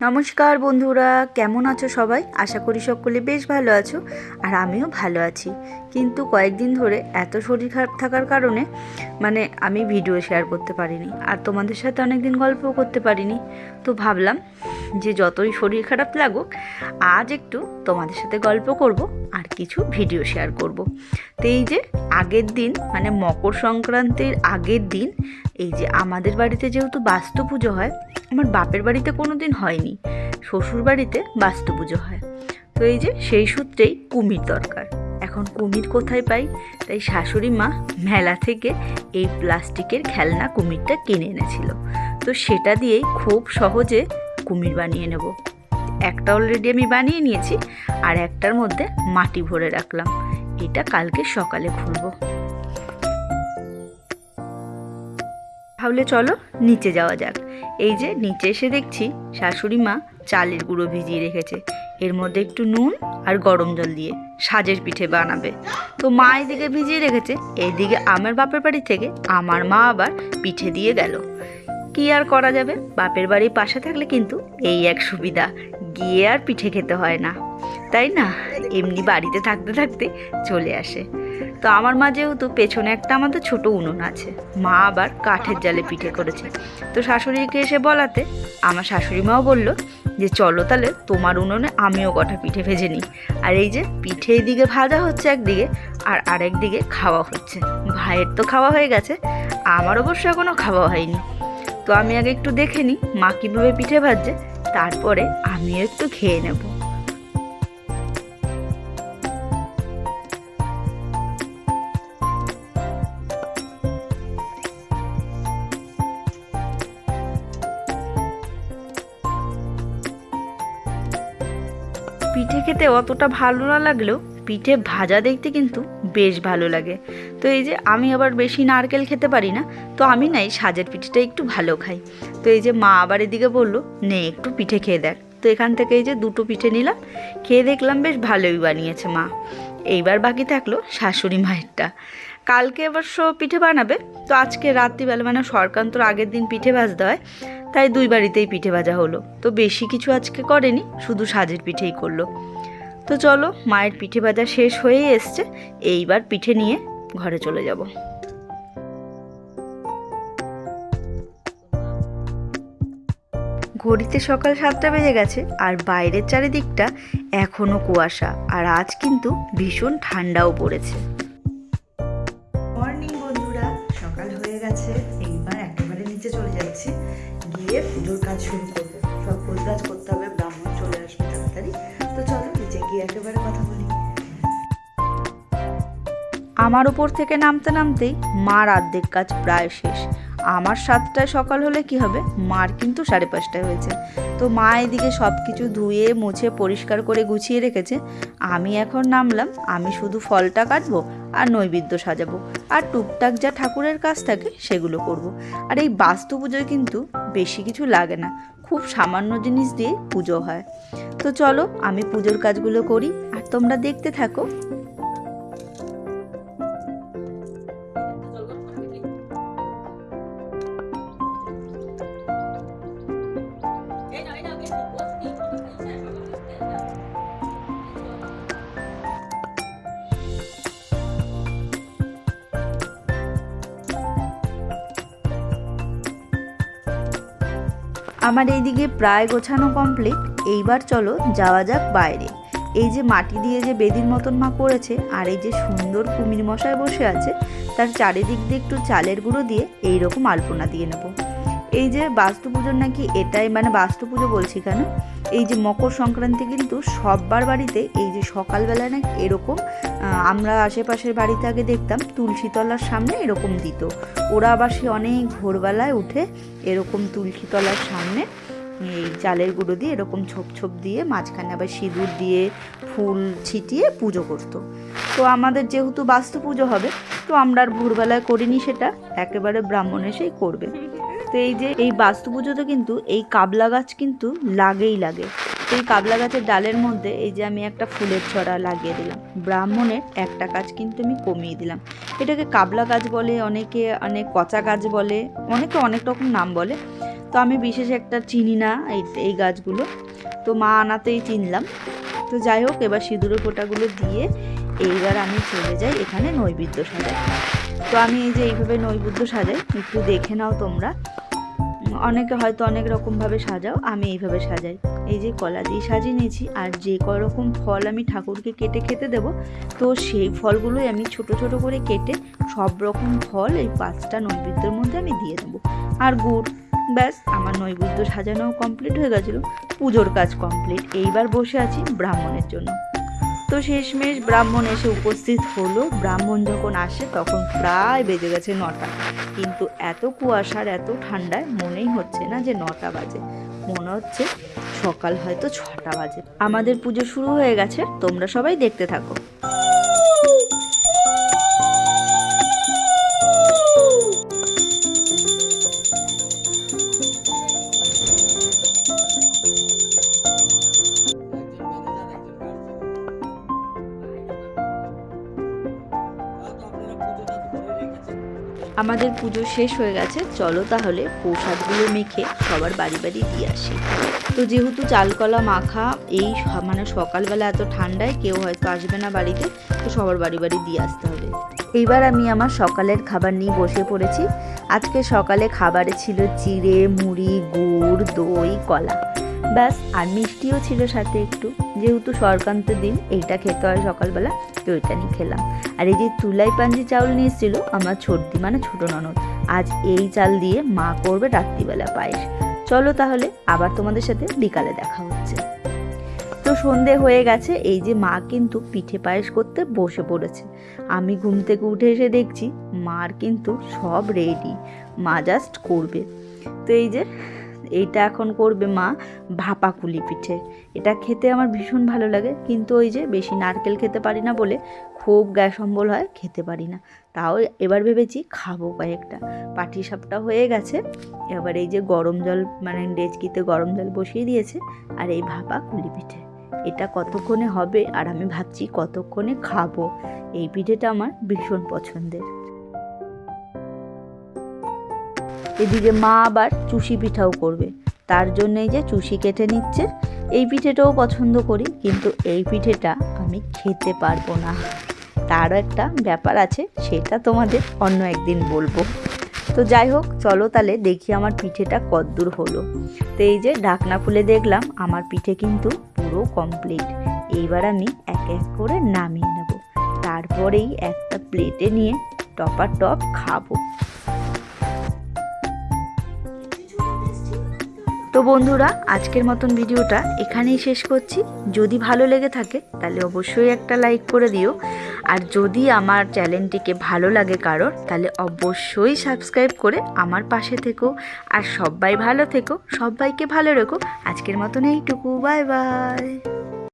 নমস্কার বন্ধুরা, কেমন আছো সবাই? আশা করি সকলে বেশ ভালো আছো আর আমিও ভালো আছি। কিন্তু কয়েকদিন ধরে এত শরীর খারাপ থাকার কারণে মানে আমি ভিডিও শেয়ার করতে পারিনি আর তোমাদের সাথে অনেকদিন গল্পও করতে পারিনি। তো ভাবলাম যে যতই শরীর খারাপ লাগুক, আজ একটু তোমাদের সাথে গল্প করব আর কিছু ভিডিও শেয়ার করব। তো এই যে আগের দিন মানে মকর সংক্রান্তির আগের দিন, এই যে আমাদের বাড়িতে যেহেতু বাস্তু পুজো হয়, আমার বাপের বাড়িতে কোনো দিন হয়নি। শ্বশুর বাড়িতে বাস্তু পুজো হয়। তো এই যে সেই সূত্রেই কুমির দরকার। এখন কুমির কোথায় পাই? তাই শাশুড়ি মা মেলা থেকে এই প্লাস্টিকের খেলনা কুমিরটা কিনে এনেছিল। তো সেটা দিয়েই খুব সহজে কুমির বানিয়ে নেব। একটা অলরেডি আমি বানিয়ে নিয়েছি, আর একটার মধ্যে মাটি ভরে রাখলাম। এটা কালকে সকালে খুলবো। তাহলে চলো নিচে যাওয়া যাক। এই যে নিচে এসে দেখছি শাশুড়ি মা চালের গুঁড়ো ভিজিয়ে রেখেছে। এর মধ্যে একটু নুন আর গরম জল দিয়ে সাজের পিঠে বানাবে। তো মা এদিকে ভিজিয়ে রেখেছে, এইদিকে আমার বাপের বাড়ি থেকে আমার মা আবার পিঠে দিয়ে গেল। কি আর করা যাবে? বাপের বাড়ির পাশে থাকলে কিন্তু এই এক সুবিধা, গিয়ে আর পিঠে খেতে হয় না। তাই না? এমনি বাড়িতে থাকতে থাকতে চলে আসে। তো আমার মা যেহেতু, পেছনে একটা আমাদের ছোট উনুন আছে। মা আবার কাঠের জালে পিঠে করেছে। তো শাশুড়িকে এসে বলাতে আমার শাশুড়ি মাও বলল যে, চলো তাহলে তোমার উনুনে আমিও কটা পিঠে ভেজে নিই। আর এই যে পিঠে এদিকে ভাজা হচ্ছে একদিকে আর আরেক দিকে খাওয়া হচ্ছে। ভাইয়ের তো খাওয়া হয়ে গেছে, আমার অবশ্য এখনও খাওয়া হয়নি। তো আমি আগে একটু দেখে নিই মা কীভাবে পিঠে ভাজছে, তারপরে আমিও একটু খেয়ে নেব। খেতে অতটা ভালো না লাগলেও পিঠে ভাজা দেখতে কিন্তু বেশ ভালো লাগে। তো এই যে আমি আবার বেশি নারকেল খেতে পারি না, তো আমি না এই সাজের পিঠেটা একটু ভালো খাই। তো এই যে মা আবার এদিকে বলল, নে, একটু পিঠে খেয়ে দেখ। তো এখান থেকে এই যে দুটো পিঠে নিলাম, খেয়ে দেখলাম বেশ ভালোই বানিয়েছে মা। এইবার বাকি থাকল শাশুড়ি মায়েরটা। কালকে অবশ্য পিঠে বানাবে, তো আজকে রাত্রিবেলা মানে সরকান্তর আগের দিন পিঠে ভাজতে হয়, তাই দুই বাড়িতেই পিঠে ভাজা হলো। তো বেশি কিছু আজকে করেনি, শুধু সাজের পিঠেই করল। তো চলো, মায়ের পিঠে ভাজা শেষ হয়েই এসছে, এইবার পিঠে নিয়ে ঘরে চলে যাব। ঘড়িতে সকাল সাতটা বেজে গেছে, আর বাইরের চারিদিকটা এখনও কুয়াশা আর আজ কিন্তু ভীষণ ঠান্ডাও পড়েছে। মর্নিং বন্ধুরা সকাল হয়ে গেছে এইবার একেবারে নিচে চলে যাচ্ছি গিয়ে পুজোর কাজ শুরু করব। সব ফুল কাজ করতে হবে ব্রাহ্মণ চলে আসবে তাড়াতাড়ি। তো চলো নিচে গিয়ে একেবারে কথা বলি। আমার উপর থেকে নামতে নামতেই মার অর্ধেক কাজ প্রায় শেষ। আমার সাতটায় সকাল হলে কি হবে? মার কিন্তু সাড়ে পাঁচটায় হয়েছে। তো মা এদিকে সব কিছু ধুয়ে, মুছে, পরিষ্কার করে গুছিয়ে রেখেছে। আমি এখন নামলাম, আমি শুধু ফলটা কাটবো আর নৈবেদ্য সাজাবো। আর টুকটাক যা ঠাকুরের কাজ থাকে সেগুলো করব। আর এই বাস্তু পুজোয় কিন্তু বেশি কিছু লাগে না। খুব সামান্য জিনিস দিয়ে পুজো হয়। তো চলো, আমি পুজোর কাজগুলো করি। আর তোমরা দেখতে থাকো। আমার এইদিকে প্রায় গোছানো কমপ্লিট এইবার চলো যাওয়া যাক বাইরে। এই যে মাটি দিয়ে যে বেদির মতন মা করেছে, আর এই যে সুন্দর কুমির মশায় বসে আছে, তার চারিদিক দিয়ে একটু চালের গুঁড়ো দিয়ে এইরকম আলপনা দিয়ে নেব। এই যে বাস্তু পুজোর নাকি এটাই মানে বাস্তু পুজো বলছি কেন? এই যে মকর সংক্রান্তি কিন্তু সববার বাড়িতে এই যে সকালবেলায় না এরকম আমরা আশেপাশের বাড়িতে আগে দেখতাম তুলসীতলার সামনে এরকম দিত। ওরা আবার সে অনেক ভোরবেলায় উঠে এরকম তুলসীতলার সামনে এই চালের গুঁড়ো দিয়ে এরকম ছোপ ছোপ দিয়ে মাঝখানে আবার সিঁদুর দিয়ে ফুল ছিটিয়ে পুজো করতো। তো আমাদের যেহেতু বাস্তু পুজো হবে, তো আমরা আর ভোরবেলায় করিনি সেটা, একেবারে ব্রাহ্মণ এসেই করবে। তো এই যে, এই বাস্তু পুজোতে কিন্তু এই কাবলা গাছ কিন্তু লাগেই লাগে। এই কাবলা গাছের ডালের মধ্যে এই যে আমি একটা ফুলের ছড়া লাগিয়ে দিলাম। ব্রাহ্মণের একটা গাছ কিন্তু আমি কমিয়ে দিলাম। এটাকে কাবলা গাছ বলে, অনেকে অনেক পচা গাছ বলে, অনেকে অনেক রকম নাম বলে। তো আমি বিশেষ একটা চিনি না এই এই গাছগুলো। তো মা আনাতেই চিনলাম। তো যাই হোক, এবার সিঁদুরের ফোঁটাগুলো দিয়ে এইবার আমি চলে যাই এখানে নৈবেদ্য সাজাই তো আমি এই যে এইভাবে নৈবেদ্য সাজাই, একটু দেখে নাও তোমরা। অনেকে হয়তো অনেক রকমভাবে সাজাও, আমি এইভাবে সাজাই। এই যে কলা দিয়ে সাজিয়ে নিয়েছি, আর যে কয় রকম ফল আমি ঠাকুরকে কেটে খেতে দেব, তো সেই ফলগুলোই আমি ছোট ছোট করে কেটে সব রকম ফল এই পাঁচটা নৈবেদ্যের মধ্যে আমি দিয়ে দেবো। আর গুড়, ব্যাস, আমার নৈবেদ্য সাজানো কমপ্লিট হয়ে গেছিল, পুজোর কাজ কমপ্লিট এইবার বসে আছি ব্রাহ্মণের জন্য। তো শেষমেশ ব্রাহ্মণ এসে উপস্থিত হলো। ব্রাহ্মণ যখন আসে, তখন প্রায় বেজে গেছে নটা। কিন্তু এত কুয়াশার, এত ঠান্ডায় মনেই হচ্ছে না যে নটা বাজে। মনে হচ্ছে সকাল হয়তো ছটা বাজে। আমাদের পুজো শুরু হয়ে গেছে, তোমরা সবাই দেখতে থাকো। আমাদের পুজো শেষ হয়ে গেছে, চলো তাহলে প্রসাদগুলো মেখে সবার বাড়ি বাড়ি দিয়ে আসি। তো যেহেতু চালকলা মাখা, এই মানে সকালবেলা এত ঠান্ডায় কেউ হয়তো আসবে না বাড়িতে, তো সবার বাড়ি বাড়ি দিয়ে আসতে হবে। এইবার আমি আমার সকালের খাবার নিয়ে বসে পড়েছি। আজকে সকালে খাবারে ছিল চিড়ে, মুড়ি, গুড়, দই, কলা। ব্যাস, আর মিষ্টিও ছিল সাথে একটু। যেহেতু সরকান্তের দিন, এইটা খেতে হয় সকালবেলা, তো এটা নিয়ে খেলাম। আর এই যে তুলাই পাঞ্জি চাউল নিয়ে আমার ছোটদি মানে ছোট ননদ, আজ এই চাল দিয়ে মা করবে রাত্রিবেলা পায়েস। চলো তাহলে, আবার তোমাদের সাথে বিকালে দেখা হচ্ছে। তো সন্ধে হয়ে গেছে, এই যে মা কিন্তু পিঠে পায়েস করতে বসে পড়েছে। আমি ঘুম থেকে উঠে এসে দেখছি, মার কিন্তু সব রেডি মা জাস্ট করবে। তো এই যে এইটা এখন করবে মা ভাপা কুলি পিঠে। এটা খেতে আমার ভীষণ ভালো লাগে, কিন্তু ওই যে বেশি নারকেল খেতে পারি না বলে খুব গ্যাস অম্বল হয়, খেতে পারি না। তাও এবার ভেবেছি খাব কয়েকটা। পাটি সাপটা হয়ে গেছে, এবার এই যে গরম জল মানে ডেচকিতে গরম জল বসিয়ে দিয়েছে, আর এই ভাপা কুলি পিঠে। এটা কতক্ষণে হবে আর আমি ভাবছি কতক্ষণে খাব। এই পিঠেটা আমার ভীষণ পছন্দের। এদিকে মা আবার চুষি পিঠাও করবে। তার জন্য এই যে চুষি কেটে নিচ্ছে, এই পিঠেটাও পছন্দ করি, কিন্তু এই পিঠেটা আমি খেতে পারব না। তারও একটা ব্যাপার আছে, সেটা তোমাদের অন্য একদিন বলব। তো যাই হোক, চলো তাহলে দেখি আমার পিঠেটা কদ্দূর হলো। তো এই যে ঢাকনা খুলে দেখলাম, আমার পিঠে কিন্তু পুরো কমপ্লিট এইবার আমি এক এক করে নামিয়ে নেব। তারপরেই একটা প্লেটে নিয়ে টপার টপ খাব। তো বন্ধুরা, আজকের মতন ভিডিওটা এখানেই শেষ করছি। যদি ভালো লেগে থাকে, তাহলে অবশ্যই একটা লাইক করে দিও। আর যদি আমার চ্যানেলটিকে ভালো লাগে কারোর, তাহলে অবশ্যই সাবস্ক্রাইব করে আমার পাশে থেকো। আর সবাই ভালো থেকো, সবাইকে ভালো রেখো। আজকের মতন এইটুকু, বাই বাই।